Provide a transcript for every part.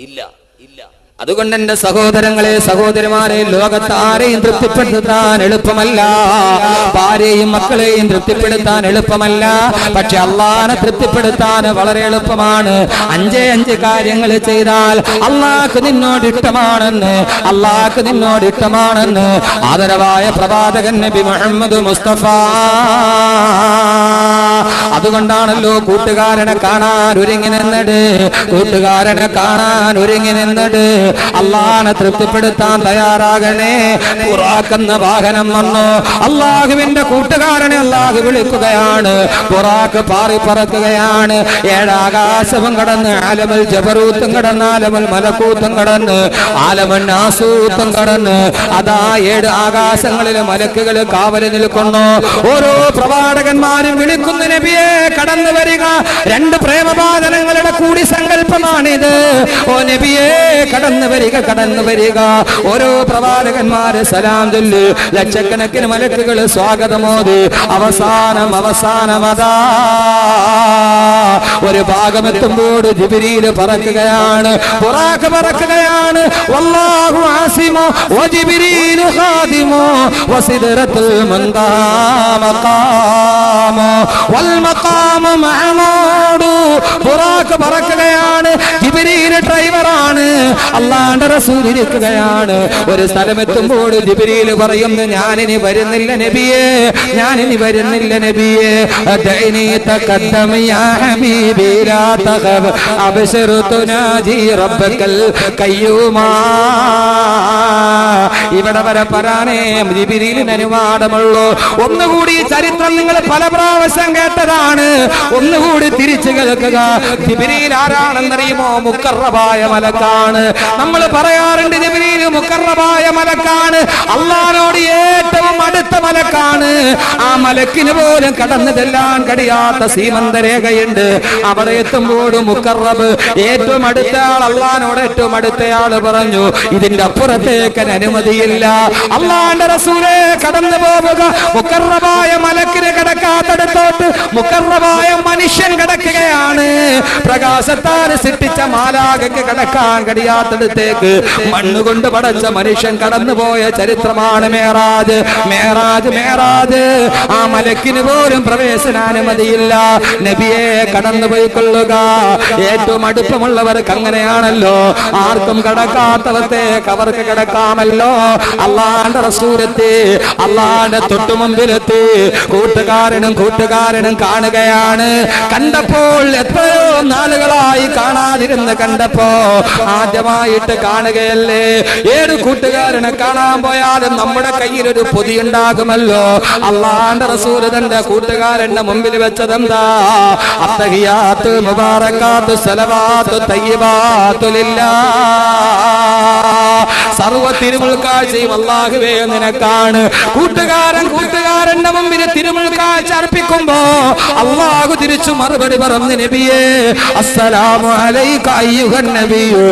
ഇല്ല. ഇല്ല. അതുകൊണ്ട് എന്റെ സഹോദരങ്ങളെ സഹോദരിമാരെ ലോകത്ത് ആരെയും തൃപ്തിപ്പെടുത്താൻ എളുപ്പമല്ല. ഭാര്യയും മക്കളെയും തൃപ്തിപ്പെടുത്താൻ എളുപ്പമല്ല. പക്ഷെ അള്ളാനെ തൃപ്തിപ്പെടുത്താൻ വളരെ എളുപ്പമാണ്. അഞ്ചേ അഞ്ച് കാര്യങ്ങൾ ചെയ്താൽ അള്ളാഹ് നിന്നോട് ഇഷ്ടമാണെന്ന് അള്ളാഹ് നിന്നോട് ഇഷ്ടമാണെന്ന് ആദരവായ പ്രവാചകൻ നബി മുഹമ്മദ് മുസ്തഫ അതുകൊണ്ടാണല്ലോ കൂട്ടുകാരനെ കാണാൻ ഒരുങ്ങി നിന്നിട്ട് കൂട്ടുകാരനെ കാണാൻ ഒരുങ്ങി നിന്നിട്ട് അള്ളാനെ തൃപ്തിപ്പെടുത്താൻ തയ്യാറാകണേ. പുറാക്കുന്ന വാഹനം വന്നു. അള്ളാഹുവിന്റെ കൂട്ടുകാരനെ അള്ളാഹു വിളിക്കുകയാണ്. പുറാക്ക് പാറി പറക്കുകയാണ്. ഏഴാകാശവും കടന്ന് ആലമൽ ജബറൂത്തും കടന്ന് ആലമൽ മലക്കൂത്തും കടന്ന് ആലമൻ ആസൂത്തും കടന്ന് അതാ ഏഴ് ആകാശങ്ങളിലെ മലക്കുകൾ കാവലിൽ നിൽക്കുന്നു. ഓരോ പ്രവാചകന്മാരും വിളിക്കുന്ന. നബിയെ കടന്നു വരിക. രണ്ട് പ്രേമബാധനങ്ങളുടെ കൂടി സങ്കല്പമാണിത്. ഓ നബിയെ കടന്നു വരിക കടന്നു വരിക. ഓരോ പ്രവാചകന്മാര് സലാം ചൊല്ല്. ലക്ഷക്കണക്കിന് മലക്കുകൾ സ്വാഗതമോത്. അവസാനം അവസാനം അതാ. ഒരു ഭാഗമെത്തുമ്പോൾ ജിബിരിയിൽ പറക്കുകയാണ്. പുറാക്ക് പറക്കുകയാണ്. വല്ലാഹു ആസിമോ ഖാദിമോ വസിദറത്തുൽ വൽ പറക്കുകയാണ്. ജിബിരിയിൽ ഡ്രൈവറാണ് അള്ളാന്റെ റസൂൽ ഇരിക്കുകയാണ്. ഒരു സ്ഥലമെത്തുമ്പോൾ ജിബിരിയിൽ പറയുന്നു ഞാനിനി വരുന്നില്ല നബിയേ ഞാനിനി വരുന്നില്ല നബിയേ. ഇവിടെ വരെ പറയാനേ ജിബിരിലിന് അനുവാദമുള്ളൂ. ഒന്നുകൂടി ചരിത്രം നിങ്ങൾ പല പ്രാവശ്യം കേട്ടതാണ്. ഒന്നുകൂടി തിരിച്ചു കേൾക്കുക. ജിബിരിയിൽ ആരാണെന്നറിയുമോ? മുക്കറബായ മലക്കാണ്. നമ്മൾ പറയാറുണ്ട് മുക്കറബായ മലക്കാണ്. അള്ളഹാനോട് ഏറ്റവും അടുത്ത മലക്കാണ്. ആ മലക്കിന് പോലും കടന്നു ചെല്ലാൻ കഴിയാത്ത സീമന്തരേഖയുണ്ട്. അവിടെ എത്തുമ്പോഴും മുക്കറബ് ഏറ്റവും അടുത്ത ആൾ അള്ളഹാനോട് ഏറ്റവും അടുത്തയാൾ പറഞ്ഞു ഇതിന്റെ അപ്പുറത്തേക്ക് അനുമതിയില്ല. അള്ളാന്റെ റസൂലെ കടന്നു പോവുക. മുക്കറബായ മലക്കിന് കിടക്കാത്തടത്തോട്ട് മുക്കറബായ മനുഷ്യൻ കിടക്കുകയാണ്. പ്രകാശത്താൽ സൃഷ്ടിച്ച മാലാകയ്ക്ക് കിടക്കാൻ കഴിയാത്തടത്തേക്ക് മണ്ണുകൊണ്ട് പടച്ച മനുഷ്യൻ കടന്നുപോയ ചരിത്രമാണ് മേറാജ്. മേറാജ് മേറാജ്. ആ മലക്കിന് പോലും പ്രവേശനാനുമതിയില്ല. നബിയെ കടന്നു പോയിക്കൊള്ളുക ഏറ്റവും അടുപ്പമുള്ളവർക്ക് അങ്ങനെയാണല്ലോ. ആർക്കും കടക്കാത്തവത്തേക്ക് അവർക്ക് കിടക്കാമല്ലോ. അള്ളാന്റെ റസൂലെത്തി അള്ളാന്റെ തൊട്ടു മുമ്പിലെത്തി. കൂട്ടുകാരനും കൂട്ടുകാരനും കാണുകയാണ്. കണ്ടപ്പോൾ എത്രയോ നാളുകളായി കാണാതിരുന്ന് കണ്ടപ്പോ ആദ്യമായിട്ട് കാണുകയല്ലേ? ഏത് കൂട്ടുകാരനെ കാണാൻ പോയാലും നമ്മുടെ കയ്യിൽ ഒരു പൊതി ഉണ്ടാകുമല്ലോ. അള്ളാന്റെ റസൂൽ കൂട്ടുകാരന്റെ മുമ്പിൽ വെച്ചതെന്താ? അത്തഹിയാത്ത് മുബാറക്കാത്ത് സലവാത്ത് തയ്യബാത്തുലില്ലാ സർവ തിരുമുൾക്കാഴ്ചയും അള്ളാഹുവേ നിനക്കാണ്. കൂട്ടുകാരൻ കൂട്ടുകാരന്റെ മുമ്പിൽ തിരുമുൾക്കാഴ്ച അർപ്പിക്കുമ്പോ അള്ളാഹു തിരിച്ചു മറുപടി പറഞ്ഞു നബിയേ അസ്സലാമു അലൈക അയ്യുഹൻ നബിയു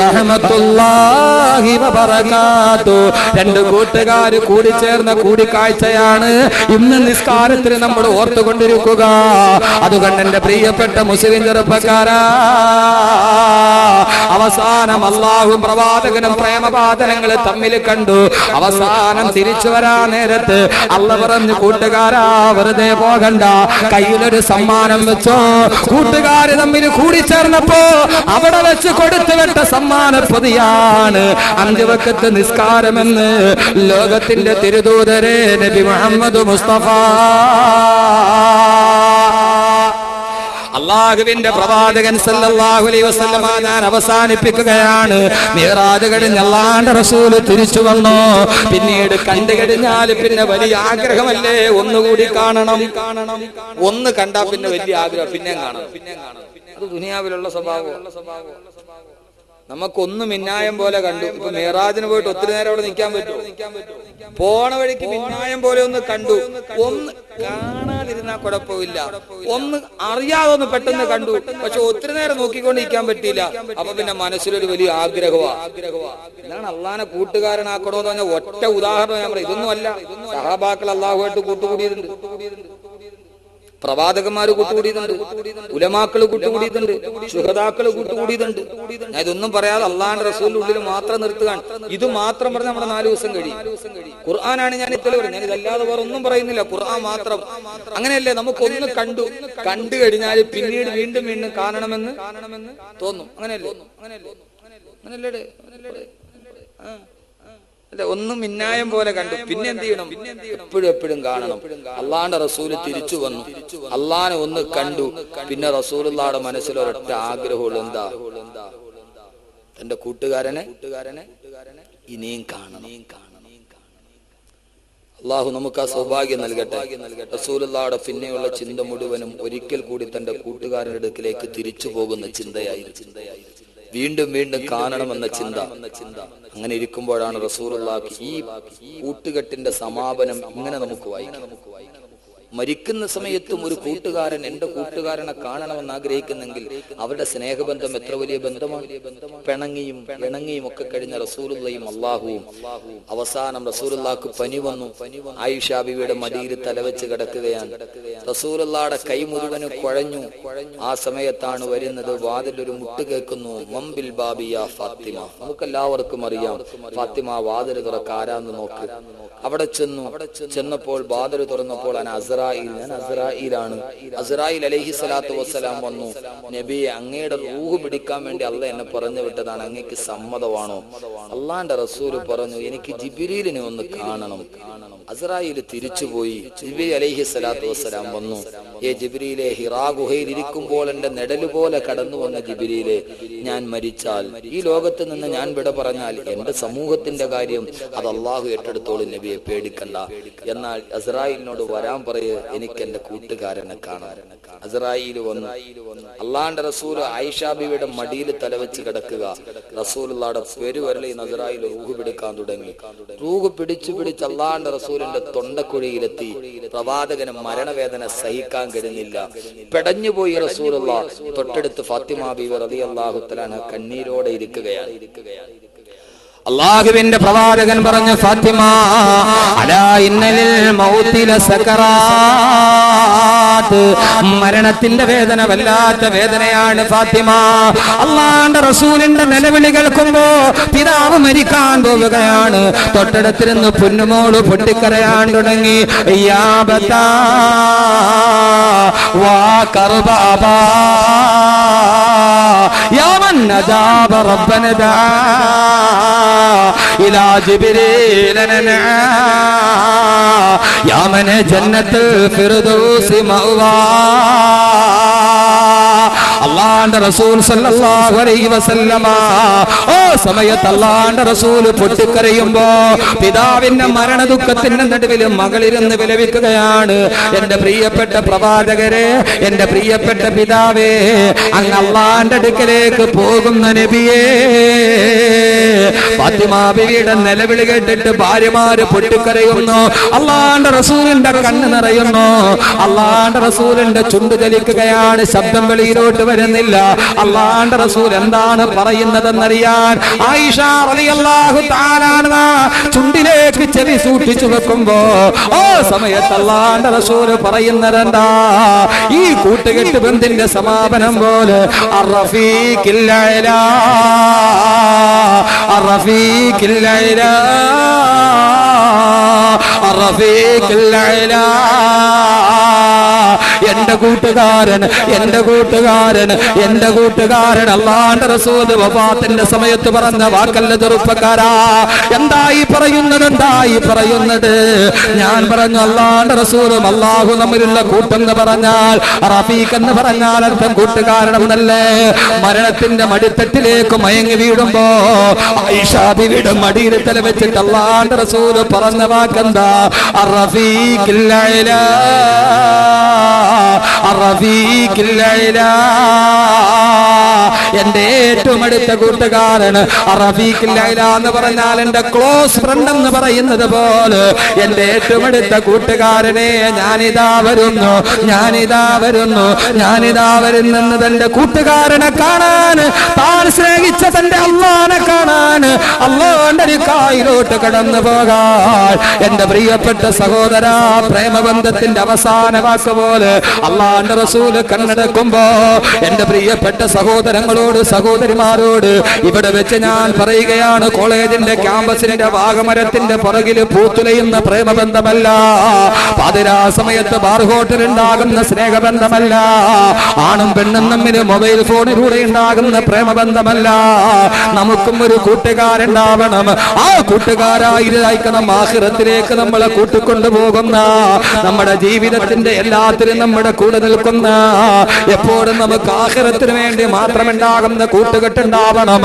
റഹ്മത്തുള്ളാഹി വബറകാതു രണ്ട് കൂട്ടുകാർ കൂടി ചേർന്ന കൂടിക്കാഴ്ചയാണ് ഇന്ന് നിസ്കാരത്തിന് നമ്മൾ ഓർത്തുകൊണ്ടിരിക്കുക. അതുകൊണ്ട് എന്റെ പ്രിയപ്പെട്ട മുസ്ലിം ചെറുപ്പക്കാരാ അവസാനം അള്ളാഹും പ്രവാചകനും പ്രേമപാതനങ്ങൾ തമ്മിൽ കണ്ടു. അവസാനം തിരിച്ചു വരാ നേരത്ത് അല്ല പറഞ്ഞു കൂട്ടുകാരാ വെറുതെ പോകണ്ട. കയ്യിലൊരു സമ്മാനം വെച്ചോ. കൂട്ടുകാര് തമ്മിൽ കൂടിച്ചേർന്നപ്പോ അവിടെ വെച്ച് കൊടുത്തു വിട്ട സമ്മാന പൊതിയാണ് അഞ്ചു വക്കത്ത് നിസ്കാരമെന്ന് ലോകത്തിന്റെ തിരുദൂതരേ നബി മുഹമ്മദ് മുസ്തഫ. അള്ളാഹുവിന്റെ പ്രവാചകൻ സല്ലല്ലാഹു അലൈഹി ഞാൻ അവസാനിപ്പിക്കുകയാണ്. റസൂൽ തിരിച്ചു വന്നു. പിന്നീട് കണ്ടു കഴിഞ്ഞാൽ പിന്നെ വലിയ ആഗ്രഹമല്ലേ? ഒന്നുകൂടി കാണണം. കാണണം ഒന്ന് കണ്ടാ പിന്നെ വലിയ ആഗ്രഹം. പിന്നെ കാണണം പിന്നെ കാണണം. അത് ദുനിയാവിലുള്ള സ്വഭാവം. നമുക്കൊന്ന് മിന്നായം പോലെ കണ്ടു. ഇപ്പൊ മേറാജിന് പോയിട്ട് ഒത്തിരി നേരം അവിടെ നിൽക്കാൻ പറ്റും പോണ വഴിക്ക് മിന്നായം പോലെ ഒന്ന് കണ്ടു. ഒന്ന് കാണാതിരുന്നാ കുഴപ്പമില്ല. ഒന്ന് അറിയാതെ ഒന്ന് പെട്ടെന്ന് കണ്ടു. പക്ഷെ ഒത്തിരി നേരം നോക്കിക്കൊണ്ട് നിൽക്കാൻ പറ്റിയില്ല. അപ്പൊ പിന്നെ മനസ്സിലൊരു വലിയ ആഗ്രഹമാ. ഇതാണ് അള്ളാനെ കൂട്ടുകാരനാക്കണോന്ന് പറഞ്ഞ ഒറ്റ ഉദാഹരണം ഞാൻ പറയാം. ഇതൊന്നും അല്ല സഹാബാക്കൾ അള്ളാഹുമായിട്ട് കൂട്ടുകൂടിയിട്ടുണ്ട്. പ്രവാചകന്മാര് കൂട്ടുകൂടിയതുണ്ട് ഉലമാക്കൾ കൂട്ടുകൂടിയതുണ്ട് ശുഹതാക്കൾ കൂട്ടുകൂടിയതുണ്ട് ഞാൻ ഇതൊന്നും പറയാതെ അള്ളാന്റെ റസൂലിന്റെ ഉള്ളിൽ മാത്രം നിർത്തുകയാണ്. ഇത് മാത്രം പറഞ്ഞ നമ്മുടെ നാല് ദിവസം കഴിയും. ഖുർആനാണ് ഞാൻ ഇത്തരം പറയുന്നത് ഞാൻ ഇതല്ലാതെ വേറെ ഒന്നും പറയുന്നില്ല. ഖുർആൻ മാത്രം. അങ്ങനെയല്ലേ നമുക്കൊന്ന് കണ്ടു. കണ്ടു കഴിഞ്ഞാൽ പിന്നീട് വീണ്ടും വീണ്ടും കാണണമെന്ന് കാണണമെന്ന് തോന്നും. അങ്ങനെയല്ലേ? അങ്ങനെയല്ലേ? അങ്ങനെയല്ലേ? അല്ല ഒന്നും മിന്നായം പോലെ കണ്ടു. പിന്നെ എന്ത് ചെയ്യണം? എപ്പോഴും എപ്പോഴും കാണണം. അള്ളാന്റെ റസൂൽ തിരിച്ചു വന്നു. അള്ളാനെ ഒന്ന് കണ്ടു. പിന്നെ റസൂലുള്ളാടെ മനസ്സിൽ ഒരൊറ്റ ആഗ്രഹമുള്ള. എന്താ? തന്റെ കൂട്ടുകാരനെ കൂട്ടുകാരനെ ഇനിയും കാണണം. അള്ളാഹു നമുക്ക് ആ സൗഭാഗ്യം നൽകട്ടെ. റസൂലുള്ളാടെ പിന്നെയുള്ള ചിന്ത മുഴുവനും ഒരിക്കൽ കൂടി തന്റെ കൂട്ടുകാരുടെ അടുക്കിലേക്ക് തിരിച്ചു പോകുന്ന ചിന്തയായിരുന്നു വീണ്ടും വീണ്ടും കാണണമെന്ന ചിന്ത. അങ്ങനെ ഇരിക്കുമ്പോഴാണ് റസൂറുള്ള ഈ കൂട്ടുകെട്ടിന്റെ സമാപനം ഇങ്ങനെ നമുക്ക് വായിക്കാം. മരിക്കുന്ന സമയത്തും ഒരു കൂട്ടുകാരൻ എന്റെ കൂട്ടുകാരനെ കാണണമെന്ന് ആഗ്രഹിക്കുന്നെങ്കിൽ അവരുടെ സ്നേഹബന്ധം എത്ര വലിയ ബന്ധമാണ്. പിണങ്ങിയും പിണങ്ങിയും ഒക്കെ കഴിഞ്ഞ റസൂലുള്ളയും അള്ളാഹുവും അവസാനം റസൂലുള്ളാക്ക് പനി വന്നു. ആയിഷ ബിവിയുടെ മടിയിൽ തലവെച്ച് കിടക്കുകയാണ്. റസൂലുള്ളാടെ കൈ മുഴുവനും കുഴഞ്ഞു. ആ സമയത്താണ് വരുന്നത് വാതിൽ ഒരു മുട്ട് കേൾക്കുന്നു. മമ്പിൽ ബാബിയ ഫാത്തിമ. നമുക്കെല്ലാവർക്കും അറിയാം. ഫാത്തിമ വാതിൽ തുറക്കാരാന്ന് നോക്ക്. അവിടെ ചെന്നു. ചെന്നപ്പോൾ വാതിൽ തുറന്നപ്പോൾ ഞാൻ അസറായിൽ ഞാൻ അസറായിലാണ്. അസറായിൽ അലഹി സ്വലാത്തു വസ്സലാം വന്നു. നബിയെ അങ്ങയുടെ റൂഹ് പിടിക്കാൻ വേണ്ടി അല്ല എന്നെ പറഞ്ഞു വിട്ടതാണ്. അങ്ങക്ക് സമ്മതമാണോ? അള്ളാന്റെ റസൂൽ പറഞ്ഞു എനിക്ക് ജിബിരിലിനെ ഒന്ന് കാണണം. അസറായിൽ തിരിച്ചുപോയി. ജിബിരി അലഹി സ്വലാത്തു വസ്സലാം വന്നു. ഏ ജിബിരിയിലെ ഹിറാ ഗുഹയിൽ ഇരിക്കുമ്പോൾ എന്റെ നെടൽ പോലെ കടന്നു വന്ന ജിബിരിയിലെ ഞാൻ മരിച്ചാൽ ഈ ലോകത്ത് നിന്ന് ഞാൻ വിട പറഞ്ഞാൽ എന്റെ സമൂഹത്തിന്റെ കാര്യം അത് അള്ളാഹു ഏറ്റെടുത്തോളും നബിയെ പേടിക്കണ്ട. എന്നാൽ അസറായിലിനോട് വരാൻ പറയ് എനിക്ക് എന്റെ കൂട്ടുകാരനെ കാണാൻ അസ്രായിൽ വന്നു. അള്ളാന്റെ റസൂൽ ഐഷാബിയുടെ മടിയിൽ തലവെച്ച് കിടക്കുക. റസൂലുള്ളാടെ പെരുവരളി നസറായിൽ റൂഹ് പിടിക്കാൻ തുടങ്ങി. റൂഹ് പിടിച്ചു പിടിച്ച് അള്ളാന്റെ റസൂലിന്റെ തൊണ്ടക്കുഴിയിലെത്തി. പ്രവാചകന് മരണവേദന സഹിക്കാൻ കഴിഞ്ഞില്ല പെടഞ്ഞുപോയി റസൂലുള്ള. തൊട്ടടുത്ത് ഫാത്തിമ ബീവർ റളിയല്ലാഹു അള്ളാഹു കണ്ണീരോടെ കണ്ണീരോടെ ഇരിക്കുകയാണ്. അള്ളാഹുവിന്റെ പ്രവാചകൻ പറഞ്ഞ ഫാത്തിമ അലാ ഇന്നലിൽ മൗത്തില സക്കറാത്ത്. മരണത്തിന്റെ വേദന വല്ലാത്ത വേദനയാണ് ഫാത്തിമ. അള്ളാന്റെ റസൂലിന്റെ നിലവിളി കേൾക്കുമ്പോ പിതാവ് മരിക്കാൻ പോവുകയാണ്. തൊട്ടടുത്തിരുന്ന് പുന്നുമോൾ പൊട്ടിക്കരയാൻ തുടങ്ങി. വാ കറുബാബാ യാമൻ റബ്ബനദാ إلى جبريل ننعى يا من جنة الفردوس مأوى അള്ളാന്റെ റസൂൽ സല്ലല്ലാഹു അലൈഹി വസല്ലമ ഓ സമയത്ത് അള്ളാന്റെ റസൂൽ പൊട്ടിക്കരയുമ്പോ പിതാവിന്റെ മരണ ദുഃഖത്തിന്റെ നടുവിൽ മകളിരുന്ന് വിലപിക്കുകയാണ് എന്റെ പ്രിയപ്പെട്ട പ്രവാചകരെ എന്റെ പ്രിയപ്പെട്ട പിതാവേ അങ്ങ് അള്ളാന്റെ അടുക്കലേക്ക് പോകുന്ന നബിയേ ഫാത്തിമ ബിവിയുടെ നിലവിളി കേട്ടിട്ട് ഭാര്യമാര് പൊട്ടിക്കരയുന്നു. അള്ളാന്റെ റസൂലിന്റെ കണ്ണ് നിറയുന്നു. അള്ളാന്റെ റസൂലിന്റെ ചുണ്ട് ചലിക്കുകയാണ്. ശബ്ദം വെളിയിലോട്ട് വരുന്നില്ല. അള്ളാന്റെ റസൂൽ എന്താണ് പറയുന്നതെന്നറിയാൻ ആയിഷ റളിയല്ലാഹു ചുണ്ടിലേക്ക് ചെവി സൂക്ഷിച്ചു വെക്കുമ്പോ ഓ സമയത്ത് അള്ളാന്റെ റസൂൽ പറയുന്നത് എന്താ? ഈ കൂട്ടുകെട്ട് ബന്ധിന്റെ സമാപനം പോലെ അറഫീഖിൽ അലാ അറഫീഖിൽ അലാ അറഫീഖിൽ അലാ എന്റെ കൂട്ടുകാരൻ എന്റെ കൂട്ടുകാരൻ എന്റെ കൂട്ടുകാരൻ. അള്ളാന്റെ റസൂൽ വഫാത്തിന്റെ സമയത്ത് പറഞ്ഞ വാക്കല്ല ചെറുപ്പക്കാരാ. എന്തായി പറയുന്നത് എന്തായി പറയുന്നത്? ഞാൻ പറഞ്ഞു അള്ളാന്റെ റസൂലും അള്ളാഹു തമ്മിലുള്ള കൂട്ടെന്ന് പറഞ്ഞാൽ റഫീഖ് എന്ന് പറഞ്ഞാൽ അർത്ഥം കൂട്ടുകാരനെന്നല്ലേ മരണത്തിന്റെ മടിത്തട്ടിലേക്ക് മയങ്ങി വീടുമ്പോ ഐഷാബിയുടെ മടിയിൽ തല വെച്ചിട്ട് അള്ളാന്റെ റസൂൽ പറഞ്ഞ വാക്കെന്താ? റഫീഖില്ല എന്റെ ഏറ്റവും അടുത്ത കൂട്ടുകാരൻ റഫീഖില്ല എന്ന് പറഞ്ഞാൽ എന്റെ ക്ലോസ് ഫ്രണ്ട് എന്ന് പറയുന്നത് പോലെ. എന്റെ ഏറ്റവും അടുത്ത കൂട്ടുകാരനെ ഞാനിതാ വരുന്നു ഞാനിതാ വരുന്നു ഞാനിതാ വരുന്നെന്ന് തന്റെ കൂട്ടുകാരനെ കാണാൻ താൻ സ്നേഹിച്ച തന്റെ അള്ളാനെ കാണാൻ. വേണ്ടിയാണ് ഒരു കായിലോട്ട് കടന്നു പോകാൻ. എന്റെ പ്രിയപ്പെട്ട സഹോദര പ്രേമബന്ധത്തിന്റെ അവസാന വാക്ക് പോലെ അള്ളാന്റെ റസൂൽ കണ്ണടക്കുമ്പോ എന്റെ പ്രിയപ്പെട്ട സഹോദരങ്ങളോട് സഹോദരിമാരോട് ഇവിടെ വെച്ച് ഞാൻ പറയുകയാണ് കോളേജിന്റെ ക്യാമ്പസിന്റെ വാഗമരത്തിന്റെ പുറകിൽ പൂത്തുലയുന്ന പ്രേമബന്ധമല്ല പാതിരാ സമയത്ത് ബാർ ഹോട്ടൽ ഉണ്ടാകുന്ന സ്നേഹബന്ധമല്ല ആണും പെണ്ണും തമ്മിൽ മൊബൈൽ ഫോണിലൂടെ ഉണ്ടാകുന്ന പ്രേമബന്ധമല്ല. നമുക്കും ഒരു കൂട്ടുകാരുണ്ടാവണം. ആ കൂട്ടുകാരായിരിക്കണം ആഹിറത്തിലേക്ക് നമ്മളെ കൂട്ടിക്കൊണ്ടു പോകുന്ന നമ്മുടെ ജീവിതത്തിന്റെ എല്ലാത്തിലും നമ്മുടെ കൂടെ നിൽക്കുന്ന എപ്പോഴും നമുക്ക് ആഹിറത്തിന് വേണ്ടി മാത്രമുണ്ടാകുന്ന കൂട്ടുകെട്ടുണ്ടാവണം